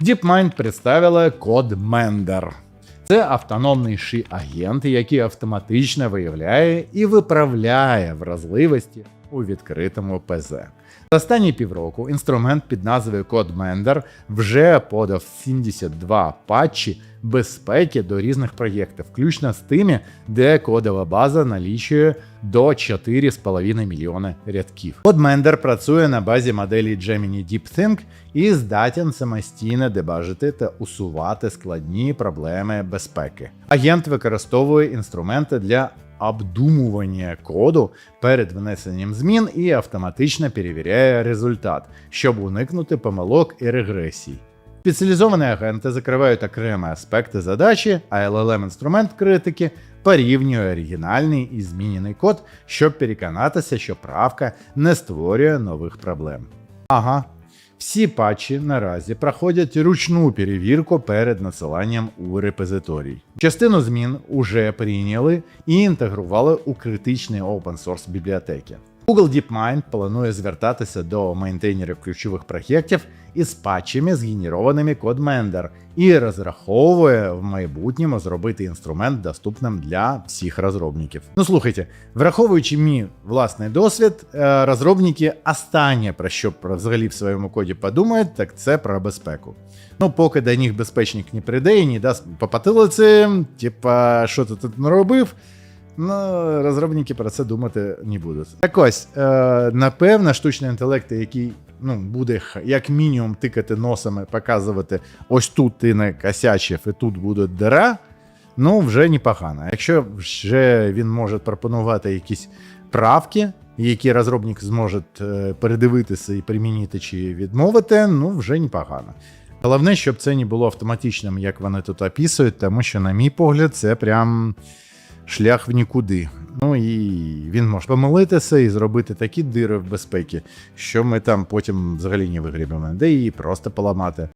DeepMind представила CodeMender. Це автономний ши агент, який автоматично виявляє і виправляє вразливості у відкритому ПЗ. За останні півроку інструмент під назвою CodeMender вже подав 72 патчі безпеки до різних проєктів, включно з тими, де кодова база налічує до 4,5 мільйони рядків. CodeMender працює на базі моделі Gemini DeepThink і здатен самостійно дебажити та усувати складні проблеми безпеки. Агент використовує інструменти для обдумування коду перед внесенням змін і автоматично перевіряє результат, щоб уникнути помилок і регресій. Спеціалізовані агенти закривають окремі аспекти задачі, а LLM інструмент критики порівнює оригінальний і змінений код, щоб переконатися, що правка не створює нових проблем. Ага. Всі патчі наразі проходять ручну перевірку перед насиланням у репозиторій. Частину змін уже прийняли і інтегрували у критичні open source бібліотеки. Google DeepMind планує звертатися до мейнтейнерів ключових проєктів із патчами, згенерованими CodeMender, і розраховує в майбутньому зробити інструмент доступним для всіх розробників. Ну слухайте, враховуючи мій власний досвід, е, розробники останнє про що взагалі в своєму коді подумають, так це про безпеку. Ну, поки до них безпечник не прийде і не дасть по типа, що ти тут наробив. Ну, розробники про це думати не будуть. Так ось, е, напевно, штучний інтелект, який ну, буде як мінімум тикати носами, показувати, ось тут ти не косячив, і тут буде дира, ну вже непогано. Якщо вже він може пропонувати якісь правки, які розробник зможе е, передивитися і примінити чи відмовити, ну вже непогано. Головне, щоб це не було автоматичним, як вони тут описують, тому що, на мій погляд, це прям шлях в нікуди. Ну і він може помилитися і зробити такі дири в безпеці, що ми там потім взагалі не вигрібемо, де її просто поламати.